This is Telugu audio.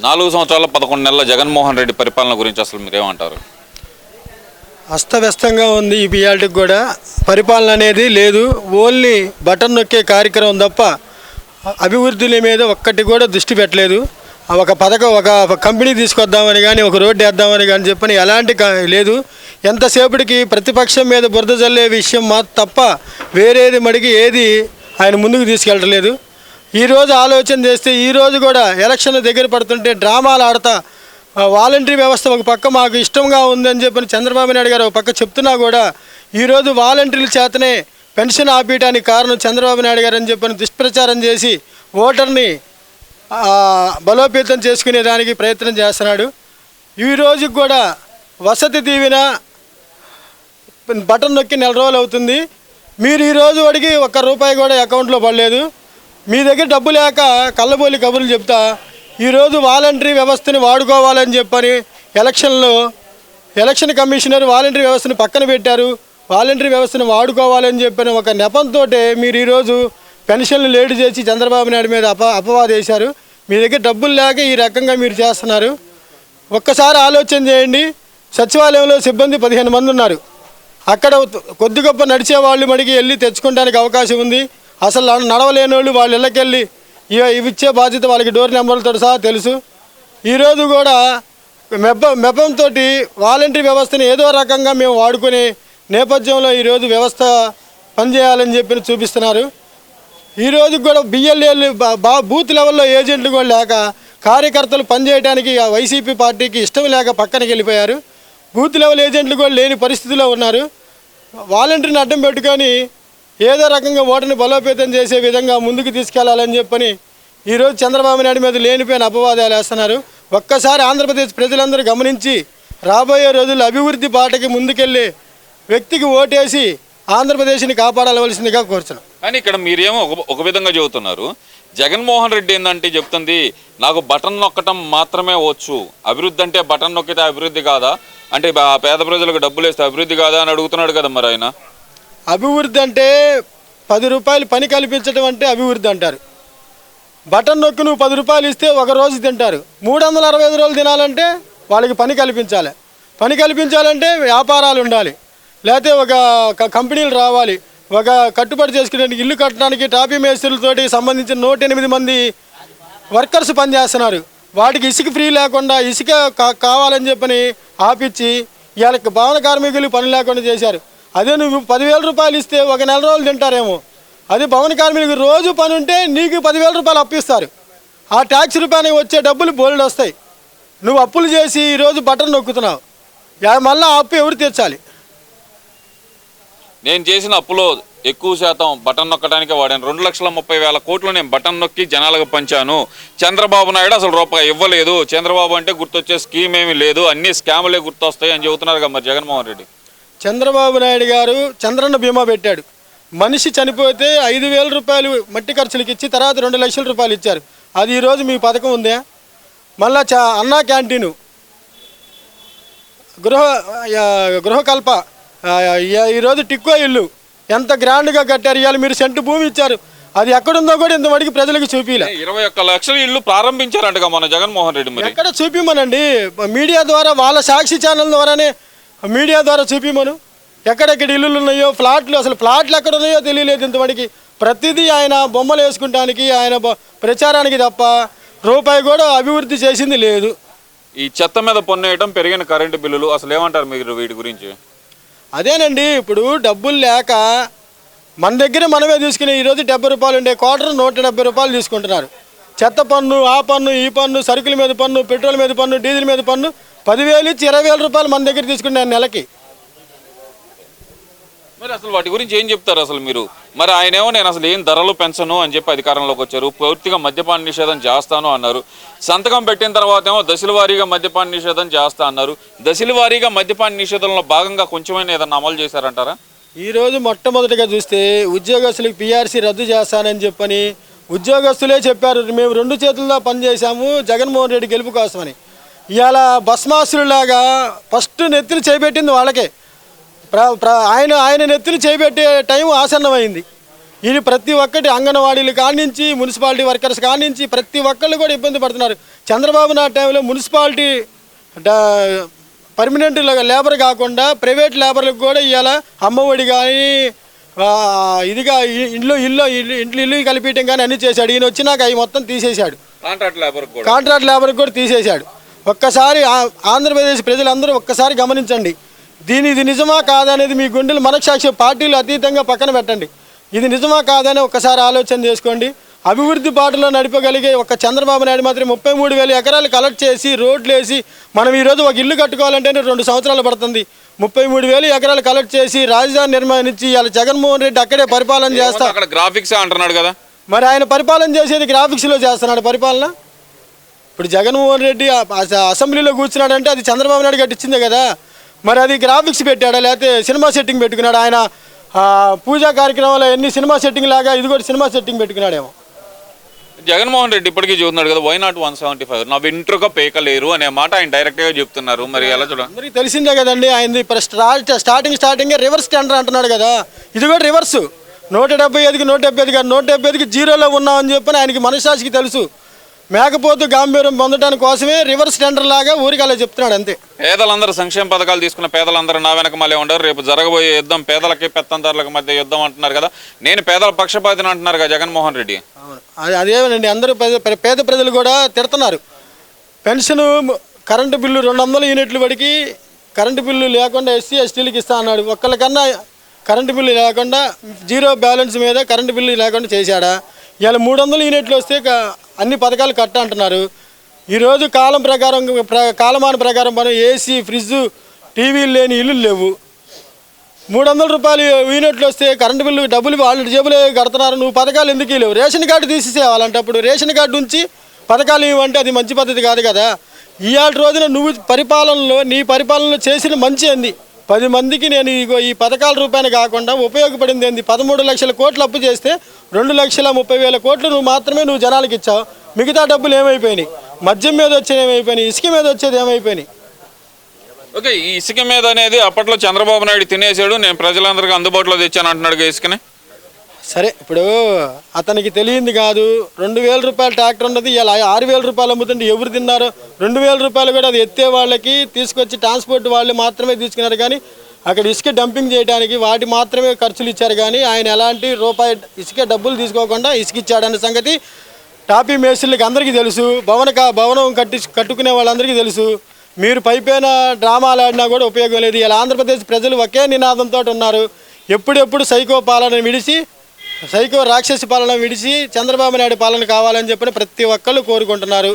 నాలుగు సంవత్సరాల పదకొండు నెలల జగన్మోహన్ రెడ్డి పరిపాలన గురించి అసలు మీరేమంటారు? అస్తవ్యస్తంగా ఉంది ఈ బియాల్టికి కూడా. పరిపాలన అనేది లేదు. ఓన్లీ బటన్ నొక్కే కార్యక్రమం తప్ప అభివృద్ధుల మీద ఒక్కటి కూడా దృష్టి పెట్టలేదు. ఆ ఒక పథకం ఒక కంపెనీ తీసుకొద్దామని కానీ ఒక రోడ్డు వేద్దామని కానీ చెప్పని ఎలాంటి కా- లేదు. ఎంతసేపటికి ప్రతిపక్షం మీద బురద జల్లే విషయం మా తప్ప వేరేది మడికి ఏది ఆయన ముందుకు తీసుకెళ్ళలేదు ఈరోజు ఆలోచన చేస్తే ఈరోజు కూడా ఎలక్షన్ దగ్గర పడుతుంటే డ్రామాలు ఆడతా వాలంటరీ వ్యవస్థ ఒక పక్క మాకు ఇష్టంగా ఉందని చెప్పని చంద్రబాబు నాయుడు గారు ఒక పక్క చెప్తున్నా కూడా ఈరోజు వాలంటీర్ల చేతనే పెన్షన్ ఆపేయడానికి కారణం చంద్రబాబు నాయుడు గారు అని చెప్పని దుష్ప్రచారం చేసి ఓటర్ని బలోపేతం చేసుకునే దానికి ప్రయత్నం చేస్తున్నాడు. ఈ రోజుకి కూడా వసతి దీవెన బటన్ నొక్కి నెల రోజులు అవుతుంది. మీరు ఈరోజు అడిగి వాడికి ఒక్క రూపాయి కూడా అకౌంట్లో పడలేదు. మీ దగ్గర డబ్బు లేక కళ్ళబోలి కబుర్లు చెప్తా ఈరోజు వాలంటరీ వ్యవస్థని వాడుకోవాలని చెప్పని ఎలక్షన్లో ఎలక్షన్ కమిషనర్ వాలంటరీ వ్యవస్థను పక్కన పెట్టారు. వాలంటరీ వ్యవస్థను వాడుకోవాలని చెప్పిన ఒక నెపంతో మీరు ఈరోజు పెన్షన్లు లేటు చేసి చంద్రబాబు నాయుడు మీద అప అపవాదేశారు మీ దగ్గర డబ్బులు లేక ఈ రకంగా మీరు చేస్తున్నారు. ఒక్కసారి ఆలోచన చేయండి. సచివాలయంలో సిబ్బంది పదిహేను మంది ఉన్నారు. అక్కడ కొద్ది గొప్ప నడిచే వాళ్ళు మడికి వెళ్ళి తెచ్చుకోవడానికి అవకాశం ఉంది. అసలు నడవలేని వాళ్ళు వాళ్ళ ఇళ్ళకెళ్ళి ఇవి ఇవి ఇచ్చే బాధ్యత వాళ్ళకి డోర్ నెంబర్లతో సహా తెలుసు. ఈరోజు కూడా మెబ్బ మెబ్బంతో వాలంటరీ వ్యవస్థని ఏదో రకంగా మేము వాడుకునే నేపథ్యంలో ఈరోజు వ్యవస్థ పనిచేయాలని చెప్పి చూపిస్తున్నారు. ఈ రోజు కూడా బిఎల్ఏలు బా బూత్ లెవెల్లో ఏజెంట్లు కూడా లేక కార్యకర్తలు పనిచేయడానికి వైసీపీ పార్టీకి ఇష్టం లేక పక్కనకి వెళ్ళిపోయారు. బూత్ లెవెల్ ఏజెంట్లు కూడా లేని పరిస్థితిలో ఉన్నారు. వాలంటీర్ని అడ్డం పెట్టుకొని ఏదో రకంగా ఓటుని బలోపేతం చేసే విధంగా ముందుకు తీసుకెళ్ళాలని చెప్పని ఈరోజు చంద్రబాబు నాయుడు మీద లేనిపోయిన అపవాదాలు వేస్తున్నారు. ఒక్కసారి ఆంధ్రప్రదేశ్ ప్రజలందరూ గమనించి రాబోయే రోజుల్లో అభివృద్ధి బాటకి ముందుకెళ్ళి వ్యక్తికి ఓటేసి ఆంధ్రప్రదేశ్ని కాపాడవలసిందిగా కోరుచున్నాం. కానీ ఇక్కడ మీరేమో ఒక విధంగా చెబుతున్నారు. జగన్మోహన్ రెడ్డి ఏంటంటే చెప్తుంది నాకు బటన్ నొక్కటం మాత్రమే వచ్చు. అభివృద్ధి అంటే బటన్ నొక్కితే అభివృద్ధి కాదా? అంటే పేద ప్రజలకు డబ్బులు వేస్తే అభివృద్ధి కాదా అని అడుగుతున్నాడు కదా మరి ఆయన. అభివృద్ధి అంటే పది రూపాయలు పని కల్పించడం అంటే అభివృద్ధి అంటారు. బటన్ నొక్కి నువ్వు పది రూపాయలు ఇస్తే ఒక రోజు తింటారు. మూడు వందల అరవై ఐదు రోజులు తినాలంటే వాళ్ళకి పని కల్పించాలి. పని కల్పించాలంటే వ్యాపారాలు ఉండాలి. లేకపోతే ఒక కంపెనీలు రావాలి. ఒక కట్టుబడి చేసుకునే ఇల్లు కట్టడానికి టాపీ మేస్త్రులతోటి సంబంధించిన నూట ఎనిమిది మంది వర్కర్స్ పనిచేస్తున్నారు. వాటికి ఇసుక ఫ్రీ లేకుండా ఇసుక కావాలని చెప్పని ఆపిచ్చి వీళ్ళకి భవన కార్మికులు పని లేకుండా చేశారు. అదే నువ్వు పదివేల రూపాయలు ఇస్తే ఒక నెల రోజులు తింటారేమో. అది భవన కార్మికులకు రోజు పని ఉంటే నీకు పదివేల రూపాయలు అప్పిస్తారు ఆ ట్యాక్స్ రూపాయలు వచ్చే డబ్బులు బోల్డ్ వస్తాయి. నువ్వు అప్పులు చేసి ఈరోజు బటన్ నొక్కుతున్నావు. యా- ఆ అప్పు ఎవరు తీర్చాలి? నేను చేసిన అప్పులో ఎక్కువ శాతం బటన్ నొక్కడానికి వాడాను. రెండు లక్షల ముప్పై వేల కోట్లు నేను బటన్ నొక్కి జనాలకు పంచాను. చంద్రబాబు నాయుడు అసలు రూపాయి ఇవ్వలేదు. చంద్రబాబు అంటే గుర్తొచ్చే స్కీమ్ ఏమీ లేదు. అన్ని స్కాములే గుర్తొస్తాయి అని చెబుతున్నారు కదా మరి జగన్మోహన్ రెడ్డి. చంద్రబాబు నాయుడు గారు చంద్రన్న బీమా పెట్టాడు. మనిషి చనిపోతే ఐదు వేల రూపాయలు మట్టి ఖర్చులకి ఇచ్చి తర్వాత రెండు లక్షల రూపాయలు ఇచ్చారు. అది ఈరోజు మీ పథకం ఉందా? మళ్ళా చా అన్నా క్యాంటీను. గృహ గృహకల్ప ఈరోజు టిక్కో ఇల్లు. ఎంత గ్రాండ్గా కట్టారు? ఇవాళ మీరు సెంటు భూమి ఇచ్చారు. అది ఎక్కడుందో కూడా ఇంతవరకు ప్రజలకు చూపిలే. ఇరవై ఒక్క లక్షల ఇల్లు ప్రారంభించారంటగా మన జగన్మోహన్ రెడ్డి ఎక్కడ చూపిమనండి మీడియా ద్వారా వాళ్ళ సాక్షి ఛానల్ ద్వారానే మీడియా ద్వారా చూపిమను. ఎక్కడెక్కడ ఇల్లులు ఉన్నాయో ఫ్లాట్లు అసలు ఫ్లాట్లు ఎక్కడ ఉన్నాయో తెలియలేదు ఇంతవరకు. ప్రతిదీ ఆయన బొమ్మలు వేసుకుంటానికి ఆయన ప్రచారానికి తప్ప రూపాయి కూడా అభివృద్ధి చేసింది లేదు. ఈ చెత్త మీద పన్నేయటం పెరిగిన కరెంటు బిల్లులు అసలు ఏమంటారు మీరు వీటి గురించి? అదేనండి ఇప్పుడు డబ్బులు లేక మన దగ్గర మనమే తీసుకునే ఈరోజు డెబ్బై రూపాయలు ఉండే క్వార్టర్ నూట డెబ్బై రూపాయలు తీసుకుంటున్నారు. చెత్త పన్ను ఆ పన్ను ఈ పన్ను సరుకుల మీద పన్ను పెట్రోల్ మీద పన్ను డీజిల్ మీద పన్ను పదివేలు ఇచ్చి ఇరవై వేల రూపాయలు మన దగ్గర తీసుకున్నాను నెలకి. మరి అసలు వాటి గురించి ఏం చెప్తారు అసలు మీరు? మరి ఆయనేమో నేను అసలు ఏం ధరలు పెంచను అని చెప్పి అధికారంలోకి వచ్చారు. పూర్తిగా మద్యపాన నిషేధం చేస్తాను అన్నారు. సంతకం పెట్టిన తర్వాత ఏమో దశల వారీగా మద్యపాన నిషేధం చేస్తా అన్నారు. దశల వారీగా మద్యపాన నిషేధంలో భాగంగా కొంచెమైనా ఏదన్నా అమలు చేశారంటారా? ఈరోజు మొట్టమొదటిగా చూస్తే ఉద్యోగస్తులకు పిఆర్సీ రద్దు చేస్తానని చెప్పని ఉద్యోగస్తులే చెప్పారు. మేము రెండు చేతుల్లో పనిచేశాము జగన్మోహన్ రెడ్డి గెలుపు కోసమని. ఇవాళ భస్మాసురులాగా ఫస్ట్ నెత్తిని చేపెట్టింది వాళ్ళకే. ప్ర ప్ర ఆయన ఆయన నెత్తిని చేపెట్టే టైం ఆసన్నమైంది. ఇది ప్రతి ఒక్కటి అంగన్వాడీలు కానించి మున్సిపాలిటీ వర్కర్స్ కానించి ప్రతి ఒక్కళ్ళు కూడా ఇబ్బంది పడుతున్నారు. చంద్రబాబు నాయుడు టైంలో మున్సిపాలిటీ పర్మనెంట్ లేబర్ కాకుండా ప్రైవేట్ లేబర్లకు కూడా ఇవాళ అమ్మఒడి కానీ ఇదిగా ఇ- ఇల్లు ఇంట్లో ఇల్లు కలిపించడం కానీ అన్నీ చేశాడు. ఈయన వచ్చినాక అవి మొత్తం తీసేశాడు. కాంట్రాక్ట్ లేబర్ కాంట్రాక్ట్ లేబర్కి కూడా తీసేశాడు. ఒక్కసారి ఆ- ఆంధ్రప్రదేశ్ ప్రజలందరూ ఒక్కసారి గమనించండి. దీని ఇది నిజమా కాదనేది మీ గుండెలు మనసాక్షి పార్టీలు అతీతంగా పక్కన పెట్టండి. ఇది నిజమా కాదని ఒక్కసారి ఆలోచన చేసుకోండి. అభివృద్ధి బాటలో నడిపగలిగే ఒక చంద్రబాబు నాయుడు మాత్రం ముప్పై మూడు వేల ఎకరాలు కలెక్ట్ చేసి రోడ్లు వేసి మనం ఈరోజు ఒక ఇల్లు కట్టుకోవాలంటేనే రెండు సంవత్సరాలు పడుతుంది. ముప్పై మూడు వేలు ఎకరాలు కలెక్ట్ చేసి రాజధాని నిర్మాణించి ఇలా జగన్మోహన్ రెడ్డి అక్కడే పరిపాలన చేస్తా. అక్కడ గ్రాఫిక్స్ అంటున్నాడు కదా. మరి ఆయన పరిపాలన చేసేది గ్రాఫిక్స్లో చేస్తున్నాడు పరిపాలన? ఇప్పుడు జగన్మోహన్ రెడ్డి అసెంబ్లీలో కూర్చున్నాడంటే అది చంద్రబాబు నాయుడు కట్టించిందే కదా. మరి అది గ్రాఫిక్స్ పెట్టాడా? లేకపోతే సినిమా సెట్టింగ్ పెట్టుకున్నాడు? ఆయన పూజా కార్యక్రమాలు ఎన్ని సినిమా సెట్టింగ్ లాగా ఇది కూడా సినిమా సెట్టింగ్ పెట్టుకున్నాడేమో. జగన్మోహన్ రెడ్డి ఇప్పటికీ చూస్తున్నాడు కదా why not one seventy five నా వెంట్రుక పేకలేరు అనే మాట ఆయన డైరెక్ట్గా చెప్తున్నారు. మరి ఎలా చూడ? అందరికీ తెలిసిందే కదండి ఆయన ఇప్పుడు start starting starting reverse tender అంటున్నాడు కదా. ఇది కూడా రివర్స్ నూట డెబ్బై ఐదుకి నూట డెబ్బై ఐదు కాదు నూట డెబ్బై ఐదుకి జీరోలో ఉన్నామని చెప్పని ఆయనకి మనసాక్షికి తెలుసు. మేకపోతు గాంభీర్యం పొందడానికి కోసమే రివర్స్ టెండర్ లాగా ఊరికి అలా చెప్తున్నాడు అంతే. పేదలందరూ సంక్షేమ పథకాలు తీసుకున్న పేదలందరూ నా వెనక మళ్ళీ ఉండరు. రేపు జరగబోయే యుద్ధం పేదలకి పెత్తందారులకు మధ్య యుద్ధం అంటున్నారు కదా. నేను పేదల పక్షపాతిని అంటున్నారు కదా జగన్మోహన్ రెడ్డి. అదేనండి అందరూ పేద ప్ర- పేద ప్రజలు కూడా తిడుతున్నారు. పెన్షన్ కరెంటు బిల్లు రెండు వందల యూనిట్లు వడికి కరెంటు బిల్లు లేకుండా ఎస్సీ ఎస్టీలకి ఇస్తా అన్నాడు. ఒక్కళ్ళకన్నా కరెంటు బిల్లు లేకుండా జీరో బ్యాలెన్స్ మీద కరెంటు బిల్లు లేకుండా చేశాడా? ఇవాళ మూడు వందల యూనిట్లు వస్తే అన్ని పథకాలు కట్ట అంటున్నారు. ఈరోజు కాలం ప్రకారం ప్ర- కాలమాన ప్రకారం మనం ఏసీ ఫ్రిడ్జ్ టీవీలు లేని ఇల్లు లేవు. మూడు వందల రూపాయలు యూనిట్లు వస్తే కరెంటు బిల్లు డబ్బులు వాళ్ళు జేబులే కడుతున్నారు. నువ్వు పథకాలు ఎందుకు లేవు రేషన్ కార్డు తీసేసేయాలి అప్పుడు రేషన్ కార్డు ఉంచి పథకాలు ఇవ్వంటే అది మంచి పద్ధతి కాదు కదా. ఇవాళ రోజున నువ్వు పరిపాలనలో నీ పరిపాలనలో చేసిన మంచి ఏంది? పది మందికి నేను ఇగో ఈ పథకాల రూపాయలు కాకుండా ఉపయోగపడింది ఏంది? పదమూడు లక్షల కోట్లు అప్పు చేస్తే రెండు లక్షల ముప్పై వేల కోట్లు నువ్వు మాత్రమే నువ్వు జనాలకు ఇచ్చావు. మిగతా డబ్బులు ఏమైపోయినాయి? మద్యం మీద వచ్చేది ఏమైపోయినాయి? ఇసుక మీద వచ్చేది ఏమైపోయినాయి? ఓకే ఈ ఇసుక మీద అనేది అప్పట్లో చంద్రబాబు నాయుడు తినేసాడు నేను ప్రజలందరికీ అందుబాటులో తెచ్చాను అంటున్నాడు ఇసుకని. సరే ఇప్పుడు అతనికి తెలియంది కాదు. రెండు వేల రూపాయల ట్రాక్టర్ ఉన్నది ఇలా ఆరు వేల రూపాయలు అమ్ముతుంటే ఎవరు తిన్నారు? రెండు వేల రూపాయలు కూడా అది ఎత్తే వాళ్ళకి తీసుకొచ్చి ట్రాన్స్పోర్ట్ వాళ్ళు మాత్రమే తీసుకున్నారు. కానీ అక్కడ ఇసుక డంపింగ్ చేయడానికి వాటి మాత్రమే ఖర్చులు ఇచ్చారు కానీ ఆయన ఎలాంటి రూపాయి ఇసుక డబ్బులు తీసుకోకుండా ఇసుక ఇచ్చాడన్న సంగతి టాపీ మేస్త్రులకి అందరికీ తెలుసు. భవన భవనం కట్టి కట్టుకునే వాళ్ళందరికీ తెలుసు. మీరు పైపైన డ్రామాలు ఆడినా కూడా ఉపయోగం లేదు. ఇలా ఆంధ్రప్రదేశ్ ప్రజలు ఒకే నినాదంతో ఉన్నారు. ఎప్పుడెప్పుడు సైకో పాలన విడిచి సైకో రాక్షసి పాలన విడిచి చంద్రబాబు నాయుడు పాలన కావాలని చెప్పిన ప్రతి ఒక్కళ్ళు కోరుకుంటున్నారు.